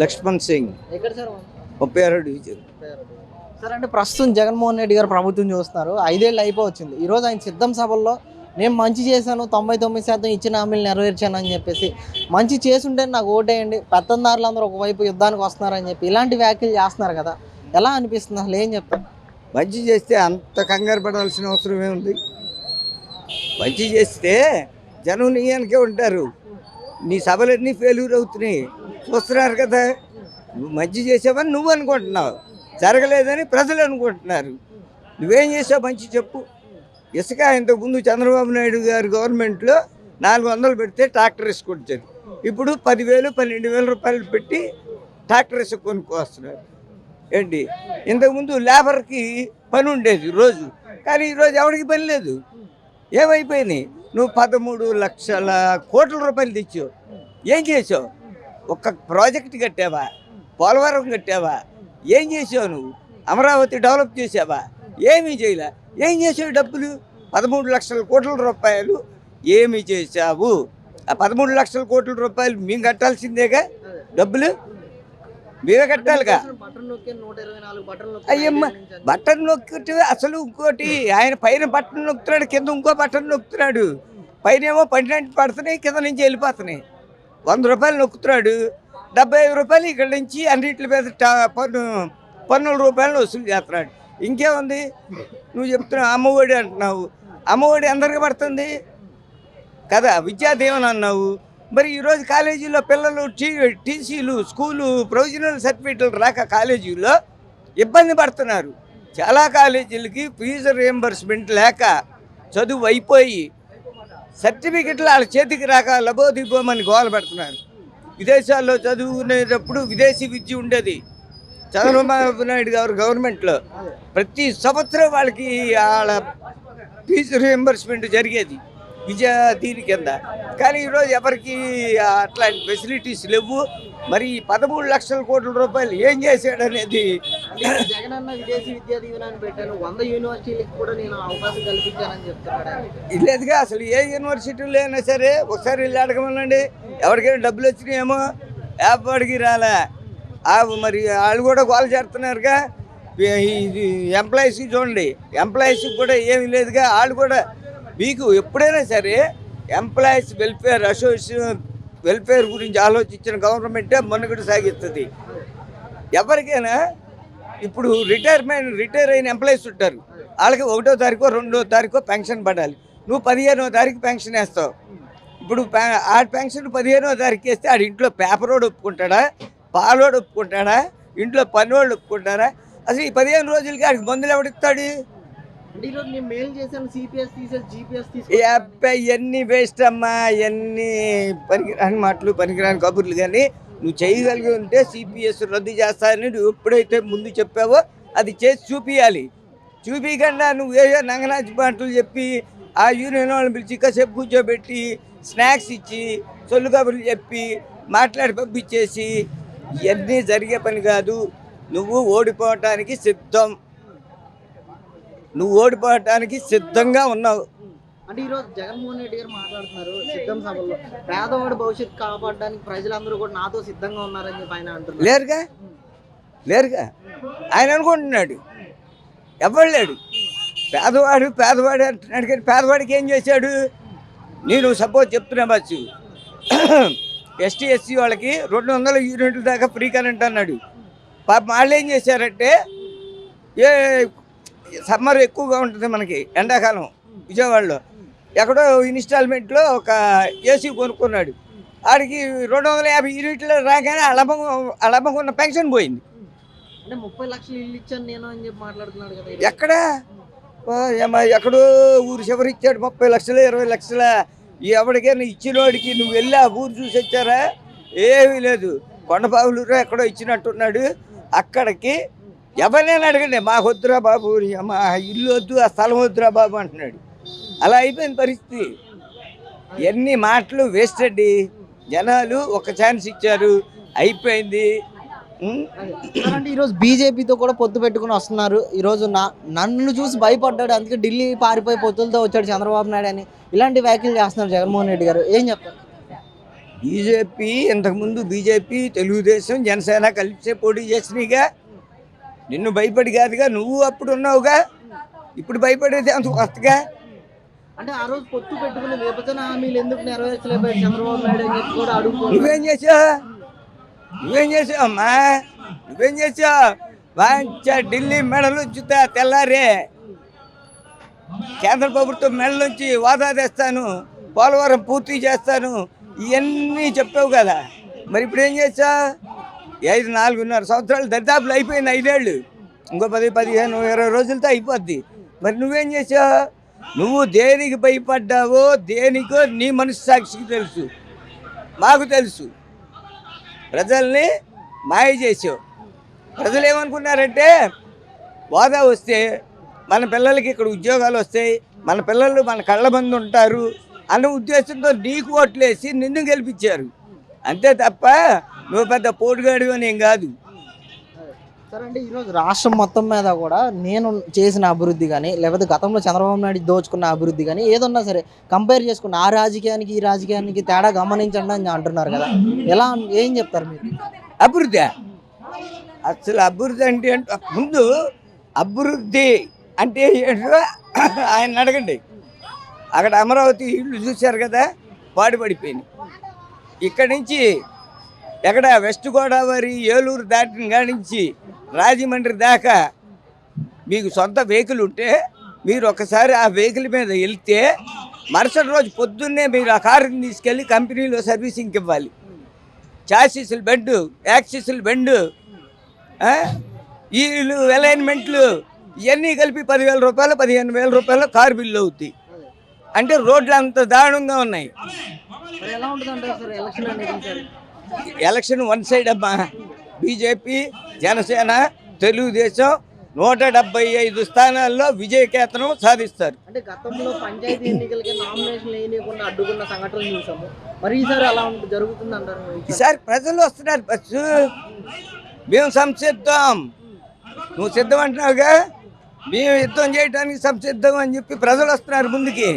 లక్ష్మణ్ సింగ్. ఎక్కడ సార్? ముప్పై ఆరో డివిజన్. సార్ అంటే ప్రస్తుతం జగన్మోహన్ రెడ్డి గారు ప్రభుత్వం చూస్తున్నారు. ఐదేళ్ళు అయిపోవచ్చింది. ఈరోజు ఆయన సిద్ధం సభల్లో నేను మంచి చేశాను తొంభై తొమ్మిది శాతం ఇచ్చిన హామీలు నెరవేర్చాను అని చెప్పేసి మంచి చేసుంటే నాకు ఓటేయండి పెత్తందారులు అందరూ ఒకవైపు యుద్ధానికి వస్తున్నారని చెప్పి ఇలాంటి వ్యాఖ్యలు చేస్తున్నారు కదా. ఎలా అనిపిస్తుంది? అసలు ఏం చెప్తారు? మంచి చేస్తే అంత కంగారు పడాల్సిన అవసరం ఏముంది? మంచి చేస్తే జనం నీయానికే ఉంటారు. నీ సభలన్నీ ఫెయిల్యూర్ అవుతున్నాయి. చూస్తున్నారు కదా. నువ్వు మంచి చేసావని నువ్వు అనుకుంటున్నావు. జరగలేదని ప్రజలు అనుకుంటున్నారు. నువ్వేం చేసావు మంచి చెప్పు. ఇసుక ఇంతకుముందు చంద్రబాబు నాయుడు గారి గవర్నమెంట్లో నాలుగు వందలు పెడితే ట్రాక్టర్ ఇసుక వచ్చారు ఇప్పుడు పదివేలు పన్నెండు వేల రూపాయలు పెట్టి ట్రాక్టర్ ఇసుక కొనుక్కొస్తున్నారు. ఏంటి? ఇంతకుముందు లేబర్కి పని ఉండేది రోజు. కానీ ఈరోజు ఎవరికి పని లేదు. ఏమైపోయినాయి? నువ్వు పదమూడు లక్షల కోట్ల రూపాయలు తెచ్చావు. ఏం చేసావు? ఒక్క ప్రాజెక్ట్ కట్టావా? పోలవరం కట్టావా? ఏం చేసావు నువ్వు? అమరావతి డెవలప్ చేసావా? ఏమీ చేయలే. ఏం చేసావు డబ్బులు? పదమూడు లక్షల కోట్ల రూపాయలు ఏమి చేశావు? ఆ పదమూడు లక్షల కోట్ల రూపాయలు మేము కట్టాల్సిందేగా? డబ్బులు? మేమే కట్టాలిగా? అయ్యమ్మ బటన్ నొక్కి అసలు ఇంకోటి ఆయన పైన బటన్ నొక్కుతున్నాడు కింద ఇంకో బటన్ నొక్కుతున్నాడు. పైన ఏమో పన్నెండు పడుతున్నాయి కింద నుంచి వెళ్ళిపోతున్నాయి. వంద రూపాయలు నొక్కుతున్నాడు. డెబ్బై ఐదు రూపాయలు ఇక్కడ నుంచి అన్నింటి మీద పన్ను పన్నుల రూపాయలు వసూలు చేస్తున్నాడు. ఇంకేముంది? నువ్వు చెప్తున్నావు అమ్మఒడి అంటున్నావు. అమ్మఒడి అందరికి పడుతుంది. కదా విద్యా దీవెన అన్నావు? మరి ఈరోజు కాలేజీలో పిల్లలు టీ టీసీలు స్కూలు ప్రొవిజనల్ సర్టిఫికెట్లు రాక కాలేజీలో ఇబ్బంది పడుతున్నారు. చాలా కాలేజీలకి ఫీజు రియంబర్స్మెంట్ లేక చదువు అయిపోయి సర్టిఫికెట్లు వాళ్ళ చేతికి రాక లబోదిబోమని గోల పెడుతున్నారు. విదేశాల్లో చదువుకునేటప్పుడు విదేశీ విద్య ఉండేది. చంద్రబాబు నాయుడు గారు గవర్నమెంట్లో ప్రతి సంవత్సరం వాళ్ళకి వాళ్ళ ఫీజు రియంబర్స్మెంట్ జరిగేది. విద్యా దీని కింద. కానీ ఈరోజు ఎవరికి అట్లాంటి ఫెసిలిటీస్ లేవు. మరి ఈ పదమూడు లక్షల కోట్ల రూపాయలు ఏం చేశాడు అనేది జగన్ అన్న విదేశీ విద్యా పెట్టాను. వంద యూనివర్సిటీలకు కూడా నేను అవకాశం కల్పించానని చెప్తున్నాడు. లేదుగా అసలు ఏ యూనివర్సిటీలో అయినా సరే ఒకసారి వెళ్ళి అడగమనండి. ఎవరికైనా డబ్బులు వచ్చినాయేమో యాపాడికి రాలే. ఆ మరి వాళ్ళు కూడా గోల చేస్తున్నారుగా. ఇది ఎంప్లాయీస్కి చూడండి. ఎంప్లాయీస్కి కూడా ఏమీ లేదుగా. వాళ్ళు కూడా మీకు ఎప్పుడైనా సరే ఎంప్లాయీస్ వెల్ఫేర్ అసోసియేషన్ వెల్ఫేర్ గురించి ఆలోచించిన గవర్నమెంటే మనుగడ సాగిస్తుంది. ఎవరికైనా ఇప్పుడు రిటైర్మెంట్ రిటైర్ అయిన ఎంప్లాయీస్ ఉంటారు. వాళ్ళకి ఒకటో తారీఖు రెండో తారీఖు పెన్షన్ పడాలి. నువ్వు పదిహేనో తారీఖు పెన్షన్ వేస్తావు. ఇప్పుడు ఆ పెన్షన్ పదిహేనో తారీఖు వేస్తే ఆడి ఇంట్లో పేపర్ వాడు ఒప్పుకుంటాడా? పాలోడు ఒప్పుకుంటాడా? ఇంట్లో పనివాళ్ళు ఒప్పుకుంటారా అసలు ఈ పదిహేను రోజులకి ఆడికి మందులు ఎవడిస్తాడు? అంటే ఈరోజు నేను మెయిల్ చేశాను సిపిఎస్ తీసేసి జీపీఎస్ ఈ తీసుకు అబ్బాయి ఇవన్నీ వేస్ట్ అమ్మా ఇవన్నీ పనికిరాని మాటలు పనికిరాని కబుర్లు కానీ నువ్వు చేయగలిగి ఉంటే సిపిఎస్ రద్దు చేస్తానని నువ్వు ఎప్పుడైతే ముందు చెప్పావో అది చేసి చూపించాలి చూపించకుండా నువ్వు ఏదో నంగనాచి మాటలు చెప్పి ఆ యూనియన్ వాళ్ళని పిలిచి కాసేపు కూర్చోబెట్టి స్నాక్స్ ఇచ్చి సొల్లు కబుర్లు చెప్పి మాట్లాడి పంపించేసి ఇవన్నీ జరిగే పని కాదు. నువ్వు ఓడిపోవటానికి సిద్ధం. నువ్వు ఓడిపోవటానికి సిద్ధంగా ఉన్నావు. అంటే ఈరోజు జగన్మోహన్ రెడ్డి గారు మాట్లాడుతున్నారు సిద్ధం సభలో. పేదవాడి భవిష్యత్తు కాపాడడానికి ప్రజలందరూ కూడా నాతో సిద్ధంగా ఉన్నారని చెప్పి ఆయన అంటున్నారు. లేరుగా? లేరుగా? ఆయన అనుకుంటున్నాడు. ఎవరు లేడు? పేదవాడు పేదవాడు అంటున్నాడు కానీ పేదవాడికి ఏం చేశాడు? నేను సపోజ్ చెప్తున్నా బస్సు. ఎస్టీ ఎస్సీ వాళ్ళకి రెండు వందల యూనిట్ల దాకా ఫ్రీ కరెంట్ అన్నాడు. పాప వాళ్ళు ఏం చేశారంటే ఏ సమ్మర్ ఎక్కువగా ఉంటుంది మనకి ఎండాకాలం విజయవాడలో. ఎక్కడో ఇన్స్టాల్మెంట్లో ఒక ఏసీ కొనుక్కున్నాడు. ఆడికి రెండు వందల యాభై యూనిట్లు రాగానే అలభం అలభం ఉన్న పెన్షన్ పోయింది. అంటే ముప్పై లక్షలు ఇల్లు ఇచ్చాను నేను అని చెప్పి మాట్లాడుతున్నాడు కదా. ఎక్కడ? ఎక్కడో ఊరు చివరి ఇచ్చాడు ముప్పై లక్షలు ఇరవై లక్షల. ఎవరికైనా ఇచ్చినోడికి నువ్వు వెళ్ళి ఆ ఊరు చూసి వచ్చారా? ఏమీ లేదు. కొండపావులూరు ఎక్కడో ఇచ్చినట్టున్నాడు. అక్కడికి ఎవరినైనా అడగండి మా వద్దురా బాబు మా ఇల్లు వద్దు ఆ స్థలం వద్దురా బాబు అంటున్నాడు. అలా అయిపోయింది పరిస్థితి. ఎన్ని మాటలు వేస్ట్ అండి. జనాలు ఒక ఛాన్స్ ఇచ్చారు అయిపోయింది. అంటే ఈరోజు బీజేపీతో కూడా పొత్తు పెట్టుకుని వస్తున్నారు. ఈరోజు నా నన్ను చూసి భయపడ్డాడు అందుకే ఢిల్లీ పారిపోయి పొత్తులతో వచ్చాడు చంద్రబాబు నాయుడు అని. ఇలాంటి వ్యాఖ్యలు చేస్తున్నారు జగన్మోహన్ రెడ్డి గారు. ఏం చెప్తారు? బీజేపీ ఇంతకుముందు బీజేపీ తెలుగుదేశం జనసేన కలిసే పోటీ చేసినాయిగా. నిన్ను భయపడి కాదుగా నువ్వు అప్పుడు ఉన్నావుగా? ఇప్పుడు భయపడేది అంత కొత్తగా అంటే ఆ రోజు పొత్తు పెట్టుకుని విభజన హామీలు ఎందుకు నెరవేర్చలేకపోయారు చంద్రబాబు నాయుడు అని చెప్పి కూడా అడుగుతున్నారు నువ్వేం చేసావు? నువ్వేం చేసావు అమ్మా? నువ్వేం చేసావు? వాంచ ఢిల్లీ మెడలు ఉంచుతా తెల్లారే. కేంద్ర ప్రభుత్వం మెడలోంచి వాదా తెస్తాను పోలవరం పూర్తి చేస్తాను ఇవన్నీ చెప్పావు కదా. మరి ఇప్పుడు ఏం చేసావు? ఐదు నాలుగున్నర సంవత్సరాలు దరిదాపులు అయిపోయింది ఐదేళ్ళు. ఇంకో పది పదిహేను ఇరవై రోజులతో అయిపోద్ది. మరి నువ్వేం చేసావు? నువ్వు దేనికి భయపడ్డావో దేనికో నీ మనస్సాక్షికి తెలుసు. మాకు తెలుసు. ప్రజల్ని మాయ చేసావు. ప్రజలు ఏమనుకున్నారంటే హోదా వస్తే మన పిల్లలకి ఇక్కడ ఉద్యోగాలు వస్తాయి మన పిల్లలు మన కళ్ళ మంది ఉంటారు అన్న ఉద్దేశంతో నీకు ఓట్లేసి నిన్ను గెలిపించారు. అంతే తప్ప నువ్వు పెద్ద పోటుగాడు అని ఏం కాదు. సరే అంటే ఈరోజు రాష్ట్రం మొత్తం మీద కూడా నేను చేసిన అభివృద్ధి కానీ లేకపోతే గతంలో చంద్రబాబు నాయుడు దోచుకున్న అభివృద్ధి కానీ ఏదన్నా సరే కంపేర్ చేసుకున్న ఆ రాజకీయానికి ఈ రాజకీయానికి తేడా గమనించండి అని అంటున్నారు కదా. ఎలా ఏం చెప్తారు మీరు? అభివృద్ధి? అసలు అభివృద్ధి అంటే ముందు అభివృద్ధి అంటే ఏంటో ఆయన అడగండి. అక్కడ అమరావతి ఇల్లు చూశారు కదా పాడుపడిపోయినాయి. ఇక్కడి నుంచి ఎక్కడ వెస్ట్ గోదావరి ఏలూరు దాటిన కాడి నుంచి రాజమండ్రి దాకా మీకు సొంత వెహికల్ ఉంటే మీరు ఒకసారి ఆ వెహికల్ మీద వెళ్తే మరుసటి రోజు పొద్దున్నే మీరు ఆ కారుని తీసుకెళ్ళి కంపెనీలో సర్వీసింగ్కి ఇవ్వాలి. చాసీసులు బెడ్ యాక్సిస్లు బెండ్ వీళ్ళు అలైన్మెంట్లు ఇవన్నీ కలిపి పదివేల రూపాయలు పదిహేను వేల రూపాయలు కారు బిల్లు అవుతాయి. అంటే రోడ్లు అంత దారుణంగా ఉన్నాయి. ఎలక్షన్ వన్ సైడ్ అమ్మా బీజేపీ జనసేన తెలుగుదేశం నూట డెబ్బై ఐదు స్థానాల్లో విజయకేతనం సాధిస్తారు. అంటే గతంలో పంచాయతీ ఎన్నికలకి నామినేషన్ అడ్డుకున్న సంఘటనలు చూసాము. మరి ఈసారి అలా జరుగుతుంది అంటారు ఈసారి? ప్రజలు వస్తున్నారు బస్సు. మేము సంసిద్ధం. నువ్వు సిద్ధం అంటున్నావుగా? మేము యుద్ధం చేయడానికి సంసిద్ధం అని చెప్పి ప్రజలు వస్తున్నారు ముందుకి.